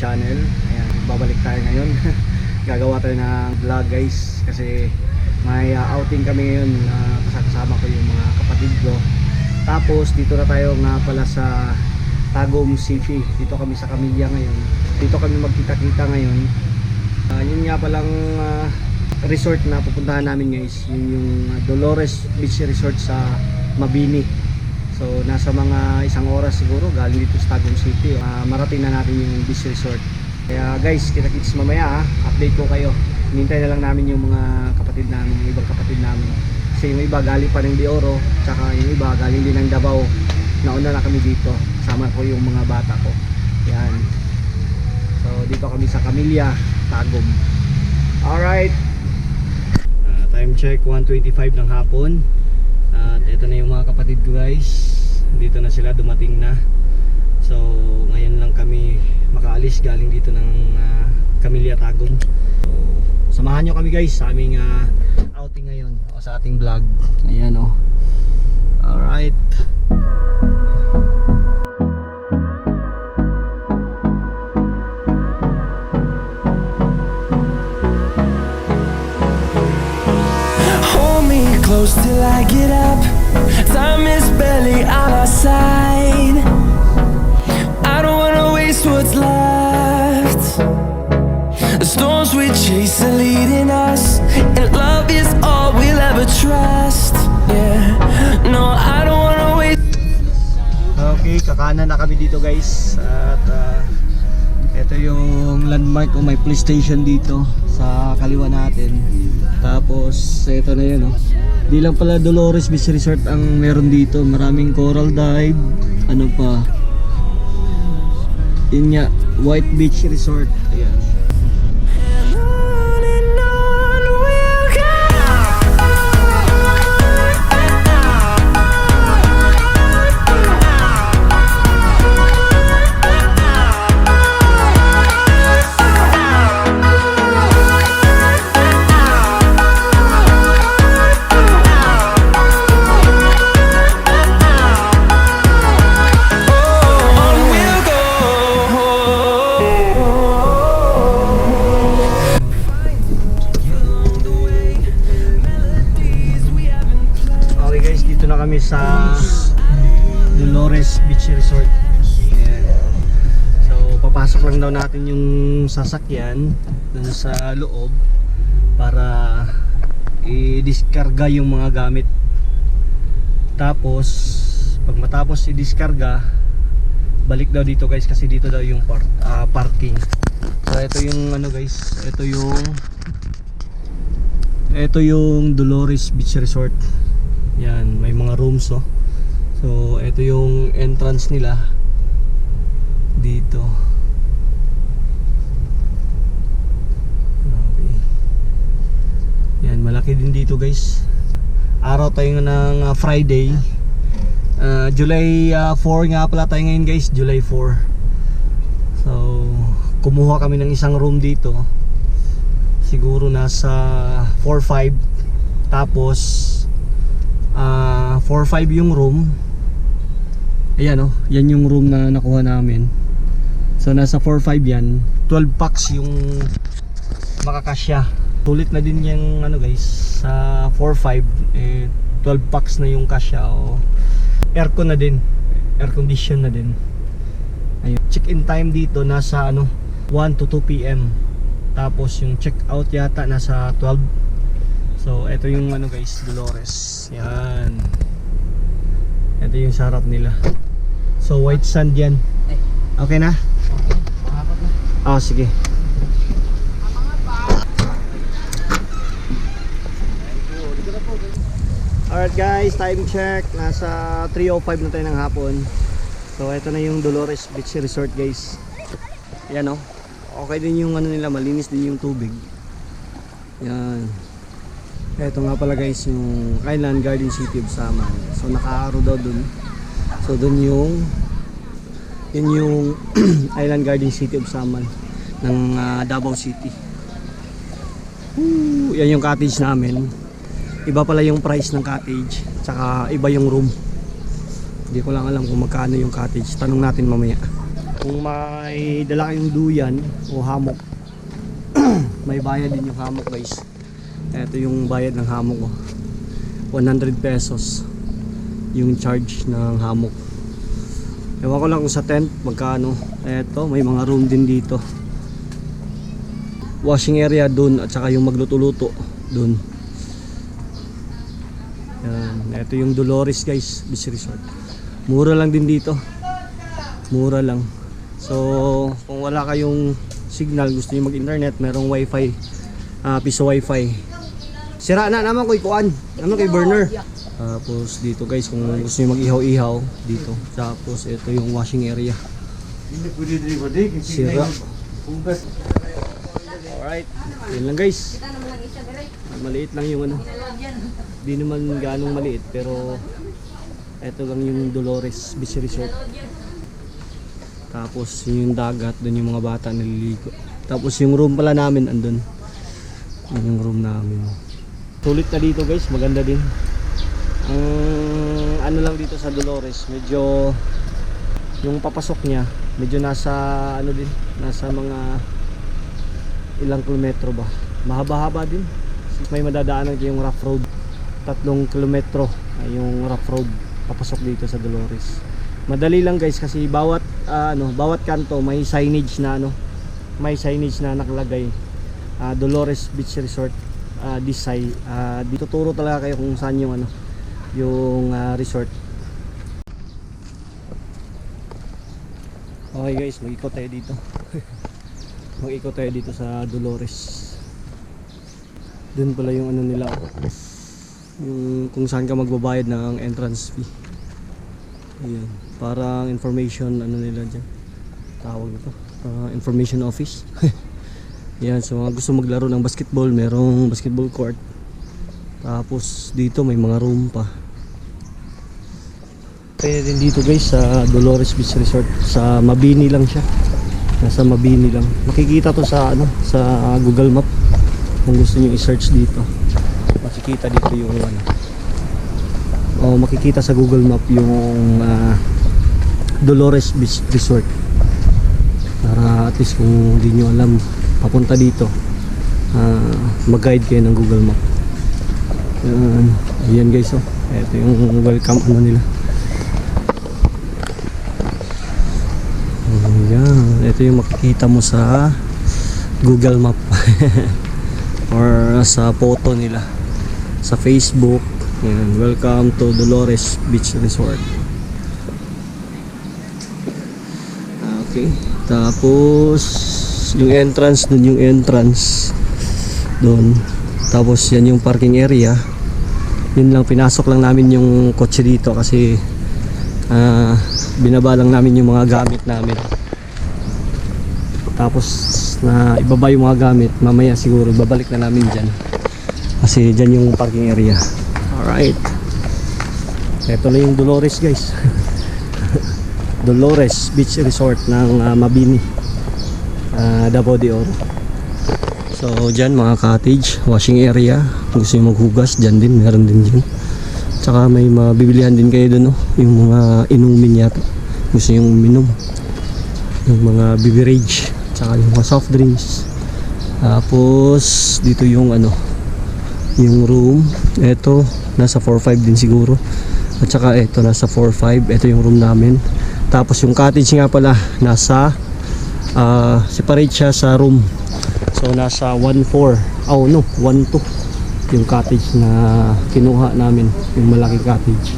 channel. Ayan, babalik tayo ngayon. Gagawa tayo ng vlog guys. Kasi may uh, outing kami ngayon. Uh, Kasama ko yung mga kapatid ko. Tapos dito na tayo nga pala sa Tagum City. Dito kami sa Camilla ngayon. Dito kami magkita-kita ngayon. Uh, Yun nga palang uh, resort na pupuntahan namin guys. Yun yung Dolores Beach Resort sa Mabini So nasa mga isang oras siguro galing dito sa Tagum City. Ah, marating na natin yung beach resort. Kaya guys, kita-kits mamaya ah. Update ko kayo. Hinintay na lang namin yung mga kapatid namin, yung ibang kapatid namin. Kasi yung iba galing pa ng Dioro, tsaka yung iba galing din ng Davao. Nauna na kami dito. Sama ko yung mga bata ko. Yan. So dito kami sa Camilla, Tagum. Alright. Ah, time check 1.25 ng hapon. Ito na yung mga kapatid guys. Dito na sila, dumating na. So, ngayon lang kami makaalis galing dito ng uh, Camilla Tagum. So, samahan nyo kami guys sa aming ah, outing ngayon o sa ating vlog. Ayan o. Oh. Alright. Close till I get up. Time is barely on our side. I don't wanna waste what's left. The storms we chase are leading us, and love is all we'll ever trust. Yeah, no, I don't wanna waste. Okay, kakanan na kami dito guys At ah, ito yung landmark o may police station dito sa kaliwa natin Tapos ito na yun oh. Di lang pala Dolores Beach Resort ang meron dito. Maraming coral dive Ano pa. Yun nga, White Beach Resort. Ayan kami sa Dolores Beach Resort. Ayan. So, papasok lang daw natin yung sasakyan dun sa loob para i-diskarga yung mga gamit. Tapos, pag matapos i-diskarga, balik daw dito guys kasi dito daw yung par- ah, parking. So, ito yung ano guys, ito yung ito yung Dolores Beach Resort. Yan, may mga rooms oh. So, ito yung entrance nila dito. Okay. Yan, malaki din dito guys. Araw tayo ng uh, Friday. Uh, July uh, 4 nga pala tayo ngayon guys, July 4. So, kumuha kami ng isang room dito. Siguro nasa 4-5. Tapos, ah 4-5 yung room. Ayan oh. Yan yung room na nakuha namin. So nasa 4-5 yan. 12 packs yung makakasya. Tulit na din yung ano guys sa 4-5 eh, 12 packs na yung kasya o aircon na din. Air condition na din. Ayun. Check in time dito nasa ano 1 to 2 pm tapos yung check out yata nasa 12 So, ito yung ano guys, Dolores. Yan. Ito yung sarap nila. So, white sand yan. Okay na? Oh, sige. Alright guys, time check. Nasa 3.05 na tayo ng hapon. So, ito na yung Dolores Beach Resort guys. Yan oh. Okay din yung ano nila, malinis din yung tubig. Yan. Ito nga pala guys yung Island Garden City of Saman. So nakaaro daw dun. So dun yung yun yung Island Garden City of Saman ng ah, Davao City. Woo, yan yung cottage namin. Iba pala yung price ng cottage. Tsaka iba yung room. Hindi ko lang alam kung magkano yung cottage. Tanong natin mamaya. Kung may dala kayong duyan o hamok, may bayad din yung hamok guys. Ito yung bayad ng hamok ko. 100 pesos yung charge ng hamok. Ewan ko lang kung sa tent magkano. Eto, may mga room din dito. Washing area dun at saka yung magluto-luto dun. Yan. Ito yung Dolores guys, beach resort. Mura lang din dito. Mura lang. So, kung wala kayong signal, gusto niyo mag-internet, merong wifi. Ah, piso wifi. Sira na naman ko ikuan. Naman kay burner. Tapos dito guys, kung gusto niyo mag-ihaw-ihaw dito. Tapos ito yung washing area. Sira. Alright. Yun lang guys. Maliit lang yung ano. Di naman ganong maliit pero ito lang yung Dolores Beach Resort. Tapos yun yung dagat, doon yung mga bata naliligo. Tapos yung room pala namin andun. Yun yung room namin. Sulit na dito guys, maganda din. Ang ano lang dito sa Dolores, medyo yung papasok niya, medyo nasa ano din, nasa mga ilang kilometro ba. Mahaba-haba din. May madadaanan yung rough road. Tatlong kilometro yung rough road papasok dito sa Dolores. Madali lang guys kasi bawat ah, ano, bawat kanto may signage na ano, may signage na nakalagay. Ah, Dolores Beach Resort uh, this side. Ah, dito turo talaga kayo kung saan yung ano, yung ah, resort. Okay guys, mag-ikot tayo dito. mag-ikot tayo dito sa Dolores. Doon pala yung ano nila. Yung kung saan ka magbabayad ng entrance fee. Ayan. Parang information ano nila dyan. Tawag nito. Ah, information office. Yan, sa mga gusto maglaro ng basketball, merong basketball court. Tapos dito may mga room pa. Kaya din dito guys sa Dolores Beach Resort sa Mabini lang siya. Nasa Mabini lang. Makikita to sa ano sa Google Map kung gusto niyo i-search dito. Makikita dito yung ano. O makikita sa Google Map yung ah, Dolores Beach Resort. Para at least kung hindi nyo alam papunta dito ah, mag-guide kayo ng Google Map. Yan, ayan guys oh. Ito yung welcome ano nila. Ayan, ito yung makikita mo sa Google Map or sa photo nila sa Facebook. Ayan, welcome to Dolores Beach Resort. Okay, tapos yung entrance dun yung entrance doon. Tapos yan yung parking area. Yun lang pinasok lang namin yung kotse dito kasi ah binaba lang namin yung mga gamit namin. Tapos na ibaba yung mga gamit, mamaya siguro babalik na namin dyan. Kasi dyan yung parking area. Alright. Ito na yung Dolores guys. Dolores Beach Resort ng ah, Mabini. Ah, Davao de Oro. So dyan mga cottage, washing area. Kung gusto nyo maghugas, dyan din, meron din dyan. Tsaka may mabibilihan din kayo doon, no? yung mga inumin yata. Gusto nyo uminom. Yung mga beverage, tsaka yung mga soft drinks. Tapos dito yung ano, yung room. Ito, nasa 4-5 din siguro. At saka ito, nasa 4-5. Ito yung room namin. Tapos yung cottage nga pala, nasa ah, separate siya sa room. So nasa 1-4. Oh no, 1-2 yung cottage na kinuha namin. Yung malaking cottage.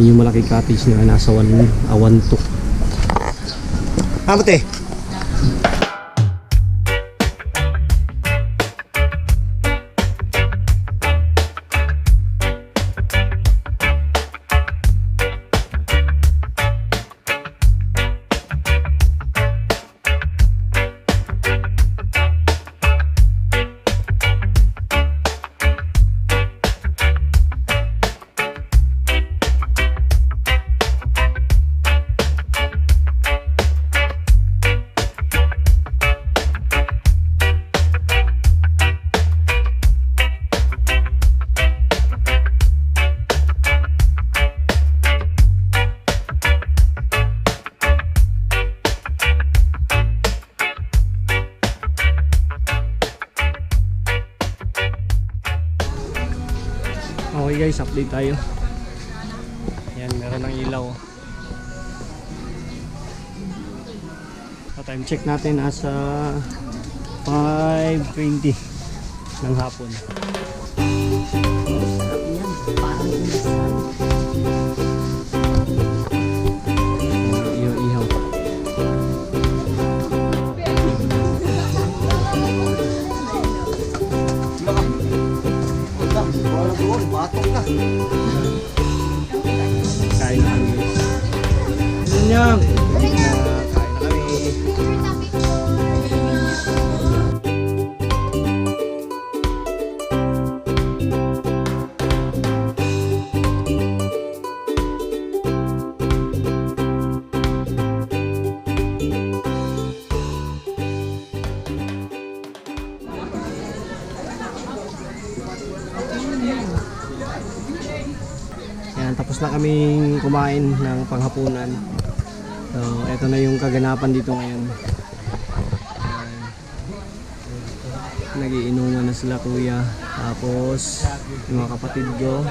Yun yung malaking cottage na nasa 1 uh, 1 Okay guys, update tayo. Yan, meron ng ilaw. Sa time check natin nasa 5.20 ng hapon. Kain na kami. Yun yan. Kain na kami. Kumain ng panghapunan. So, eto na yung kaganapan dito ngayon. Yan. Nagiinuman na sila kuya. Tapos, yung mga kapatid ko.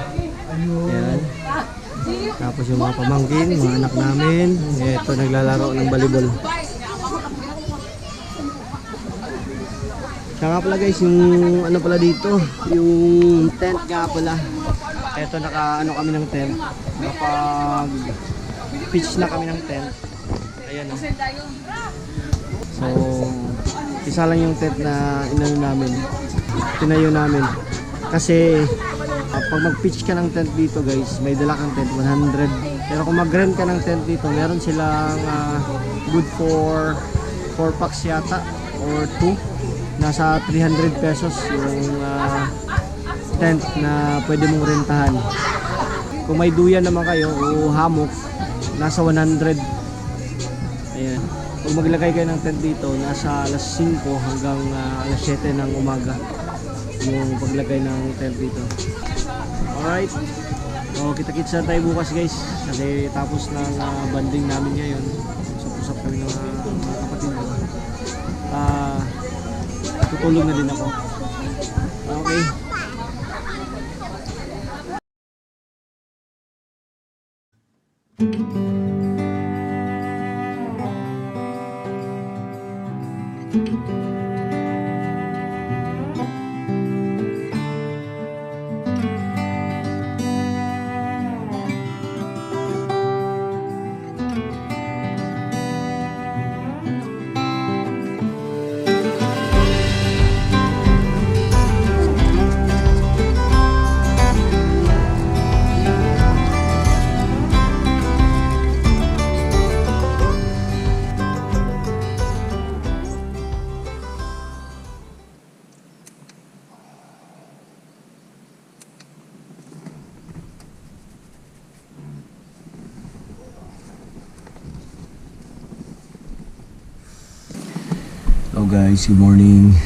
Yan. Tapos yung mga pamangkin, mga anak namin. Eto, naglalaro ng volleyball. Siya pala guys, yung ano pala dito, yung tent nga pala. Eto naka ano kami ng tent. Nakapag pitch na kami ng tent. Ayan oh. So, isa lang yung tent na inano namin. Tinayo namin. Kasi ah, pag mag-pitch ka ng tent dito guys, may dala kang tent 100. Pero kung mag-rent ka ng tent dito, meron silang ah, good for 4 packs yata or 2. Nasa 300 pesos yung ah, tent na pwede mong rentahan. Kung may duyan naman kayo o hammock, nasa 100. Ayan. Pag maglagay kayo ng tent dito, nasa alas 5 hanggang ah, alas 7 ng umaga yung paglagay ng tent dito. Alright. So, kita-kits na tayo bukas guys. Kasi tapos ng ah, banding namin ngayon. Usap-usap kami ng mga, mga kapatid ko. Ah, tutulog na din ako. Okay. Guys, good morning.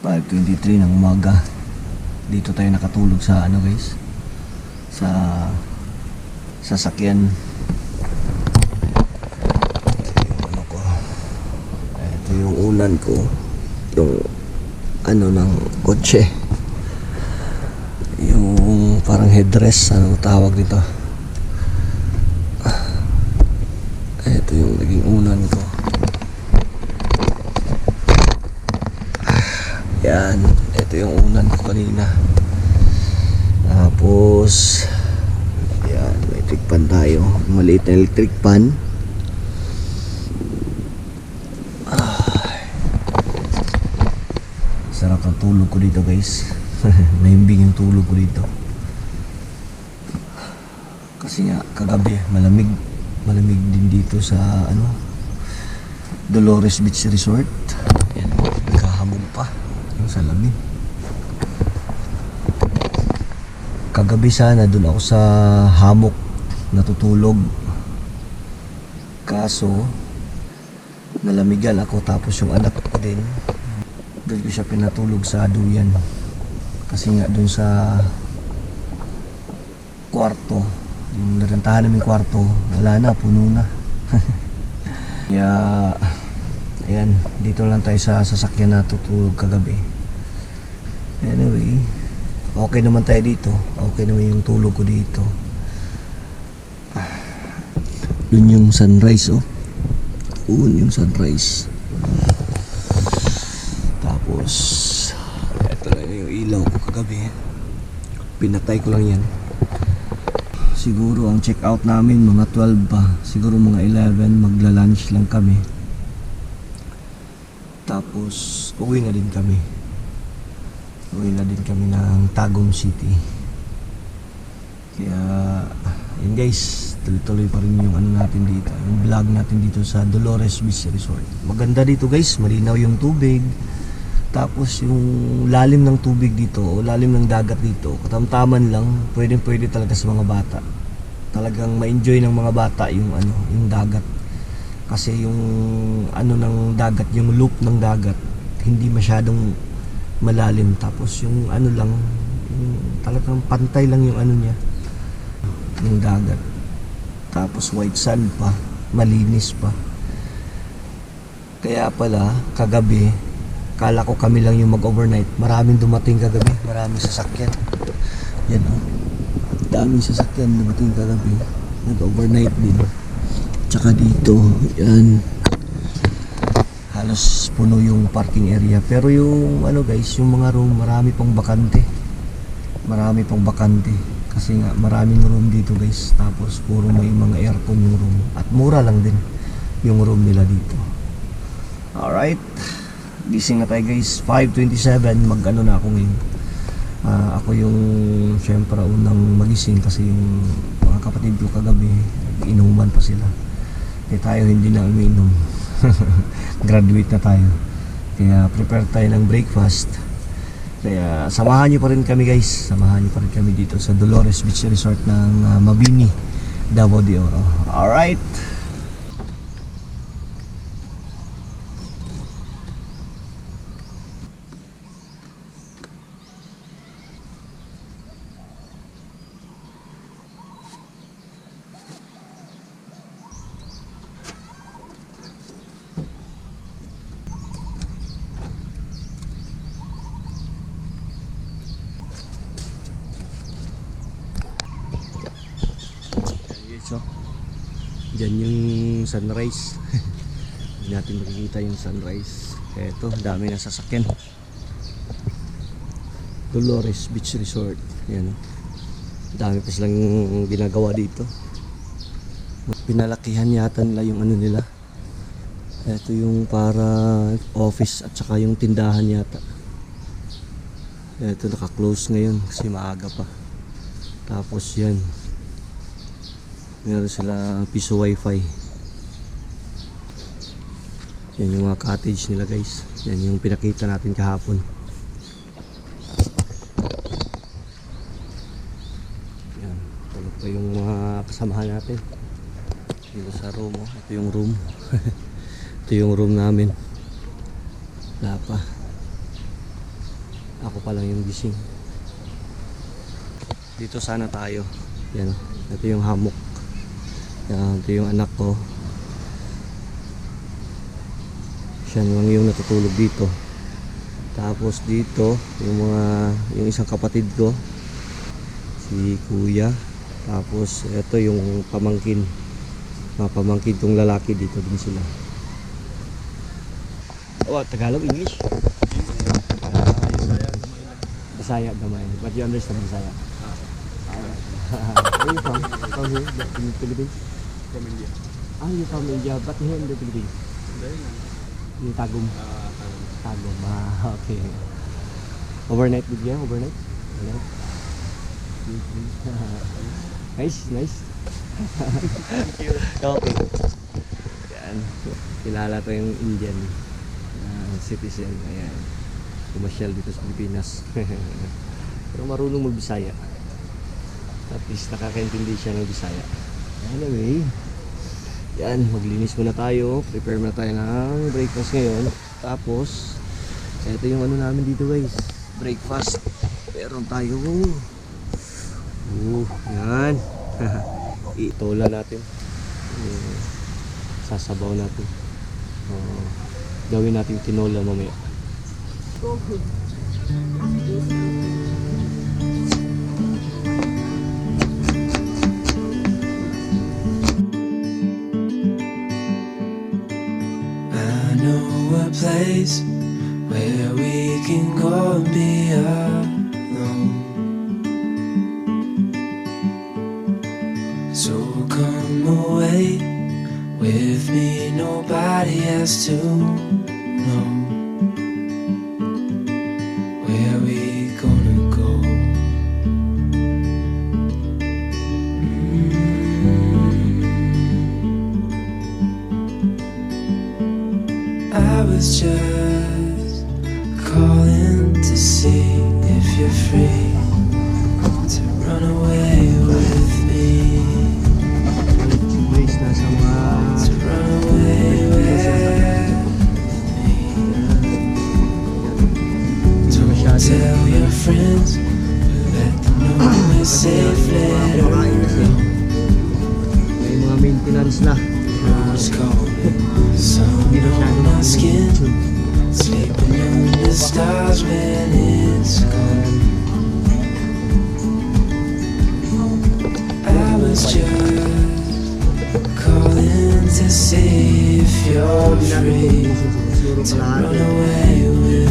5.23 ng umaga. Dito tayo nakatulog sa ano guys? Sa sasakyan. Ano ko? Ito yung unan ko. Yung ano ng kotse. Yung parang headrest Ano tawag dito Ito yung naging unan ko Yan, ito yung unan ko kanina. Tapos, yan, may electric pan tayo. Maliit na electric pan. Sarap ang tulog ko dito guys. Mahimbing yung tulog ko dito. Kasi nga, kagabi, malamig. Malamig din dito sa, ano, Dolores Beach Resort. Yan, naghahamog pa yung salamin. Kagabi sana doon ako sa hammock natutulog. Kaso nalamigan ako tapos yung anak ko din doon ko siya pinatulog sa duyan. Kasi nga doon sa kwarto, yung narantahan namin kwarto, wala na, puno na. Kaya Ayan, dito lang tayo sa sasakyan na tutulog kagabi. Anyway, Okay naman tayo dito. Okay naman yung tulog ko dito. Yun yung sunrise, oh. Yun yung sunrise. Tapos, eto na yung ilaw ko kagabi. Pinatay ko lang yan. Siguro ang check out namin mga 12 pa. Siguro mga 11 magla-lunch lang kami. Tapos uwi na din kami. Uwi na din kami ng Tagum City. Kaya yun guys, tuloy-tuloy pa rin yung ano natin dito. Yung vlog natin dito sa Dolores Beach Resort. Maganda dito guys, malinaw yung tubig. Tapos yung lalim ng tubig dito o lalim ng dagat dito, katamtaman lang, pwedeng pwede talaga sa mga bata. Talagang ma-enjoy ng mga bata yung ano, yung dagat. Kasi yung ano ng dagat, yung loop ng dagat, hindi masyadong malalim. Tapos yung ano lang, yung talagang pantay lang yung ano niya, yung dagat. Tapos white sand pa, malinis pa. Kaya pala, kagabi, kala ko kami lang yung mag-overnight. Maraming dumating kagabi, maraming sasakyan. Yan o. Daming sasakyan dumating kagabi. Nag-overnight din. Tsaka dito, yan. Halos puno yung parking area. Pero yung ano guys, yung mga room, marami pang bakante. Marami pang bakante. Kasi nga, maraming room dito guys. Tapos puro may mga aircon yung room. At mura lang din yung room nila dito. Alright. Gising na tayo guys. 5.27. Mag ano na ako ngayon. Ah, ako yung syempre unang magising kasi yung mga kapatid ko kagabi inuman pa sila. Eh tayo hindi na uminom. Graduate na tayo. Kaya prepare tayo ng breakfast. Kaya samahan niyo pa rin kami guys. Samahan niyo pa rin kami dito sa Dolores Beach Resort ng ah, Mabini, Davao de Oro. Alright. Dyan yung sunrise. Hindi natin makikita yung sunrise. Eto, dami na sasakyan. Dolores Beach Resort. Yan. Dami pa silang ginagawa dito. Pinalakihan yata nila yung ano nila. Ito yung para office at saka yung tindahan yata. Ito naka-close ngayon kasi maaga pa. Tapos yan. Meron sila piso wifi. Yan yung mga cottage nila guys. Yan yung pinakita natin kahapon. Yan. Tulog pa yung mga kasamahan natin. Dito sa room. Oh. Ito yung room. Ito yung room namin. Wala. Ako pa lang yung gising. Dito sana tayo. Yan. oh. Ito yung hammock. Yan, ito yung anak ko. Siya lang yung natutulog dito. Tapos dito, yung mga yung isang kapatid ko, si Kuya. Tapos ito yung pamangkin. Mga pamangkin kong lalaki dito din sila. Oh, Tagalog, English? Bisaya gamay. But you understand Bisaya? Where you from? From here? In Philippines? From India. Ah, you from India, but here in the Philippines? Very nice. In Tagum. Uh, Tagum, ah, okay. Overnight with you? Overnight? Overnight? nice, nice. thank you. Okay. Yan. Kilala to yung Indian na citizen. Ayan. Pumasyal dito sa Pilipinas. Pero marunong magbisaya. At least nakakaintindi siya ng Bisaya. Anyway, yan, maglinis muna tayo. Prepare muna tayo ng breakfast ngayon. Tapos, ito yung ano namin dito guys. Breakfast. Meron tayo. Oh, yan. Itola natin. Eh, sasabaw natin. Oh, gawin natin tinola mamaya. I place where we can go and be alone. So come away with me, nobody has to I was just calling to see if you're free to run away with me. To run away with me. Don't tell your friends, them know we're safe. Let her know may mga maintenance na. who's calling. Sun on my skin, sleeping under stars when it's gone. I calling to see if you're free. To run away with.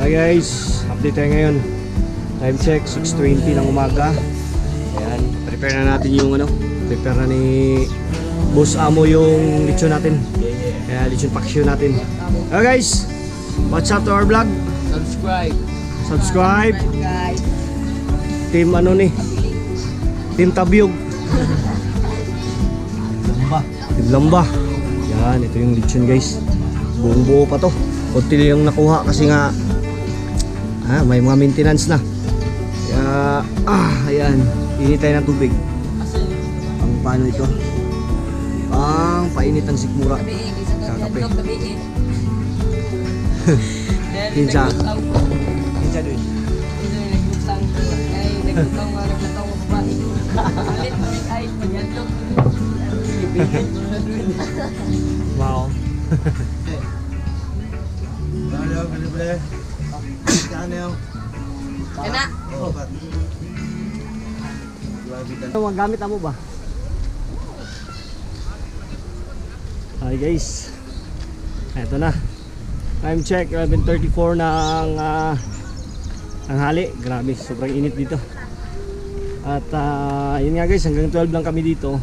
Hi guys, update tayo ngayon. Time check, 6.20 ng umaga. Prepare na natin yung ano, prepare na ni Boss Amo yung lechon natin. Kaya lechon paksyo natin. Hello guys, what's up to our vlog? Subscribe. Subscribe. Team ano ni? Team Tabyog. Lamba. Lamba. Yan, ito yung lechon guys. Buong buo pa to. Lang yung nakuha kasi nga ah, may mga maintenance na. Kaya, ah, ayan. Init tayo ng tubig. Ang paano ito? Pang painit ng sikmura. Kakape. Kinsa. Kinsa doon. Wow. Kana. Ano mga gamit mo ba? Hi guys. Eto na. Time check 11:34 ng uh, tanghali. Grabe, sobrang init dito. At ah, yun nga guys, hanggang 12 lang kami dito.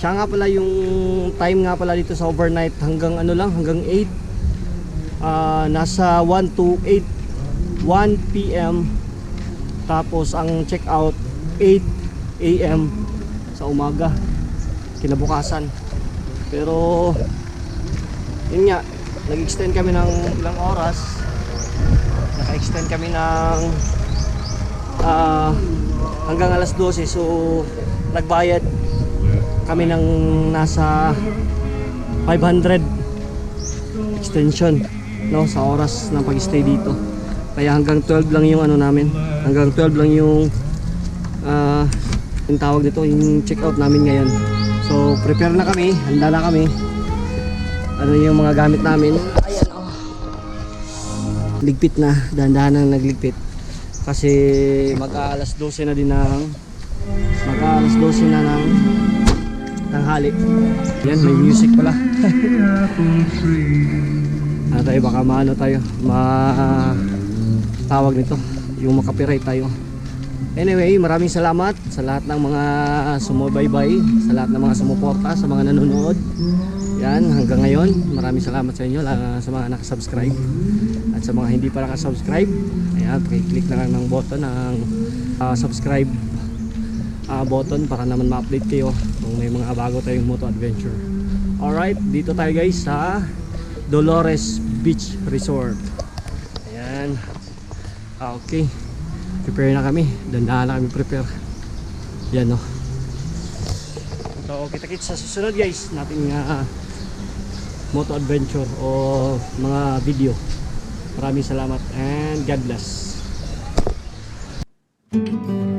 Siya nga pala yung time nga pala dito sa overnight hanggang ano lang, hanggang 8. Ah, nasa 1 to 8 1 p.m. Tapos ang check out 8 a.m. sa umaga kinabukasan. Pero yun nga, nag-extend kami ng ilang oras. Naka-extend kami ng ah, hanggang alas 12. So nagbayad kami ng nasa 500 extension no sa oras ng pag-stay dito. Kaya hanggang 12 lang yung ano namin. Hanggang 12 lang yung ah yung tawag dito, yung check out namin ngayon. So prepare na kami, handa na kami. Ano yung mga gamit namin? Ayan oh. Ligpit na, dahan-dahan nang nagligpit. Kasi mag-aalas 12 na din ng mag-aalas 12 na ng tanghali. Yan, may music pala. ano tayo, baka maano tayo, ma tawag nito, yung makapiright tayo. Anyway, maraming salamat sa lahat ng mga sumubaybay, sa lahat ng mga sumuporta, sa mga nanonood. Yan, hanggang ngayon, maraming salamat sa inyo, sa mga nakasubscribe. At sa mga hindi pa nakasubscribe, ayan, pakiclick na lang ng button ng ah, subscribe ah, button para naman ma-update kayo kung may mga bago tayong moto adventure. Alright, dito tayo guys sa Dolores Beach Resort. Ayan. Ah, okay. Prepare na kami. Dandahan na kami prepare. Yan no. So, kita-kits sa susunod guys nating ah, moto adventure o mga video. Maraming salamat and God bless. Thank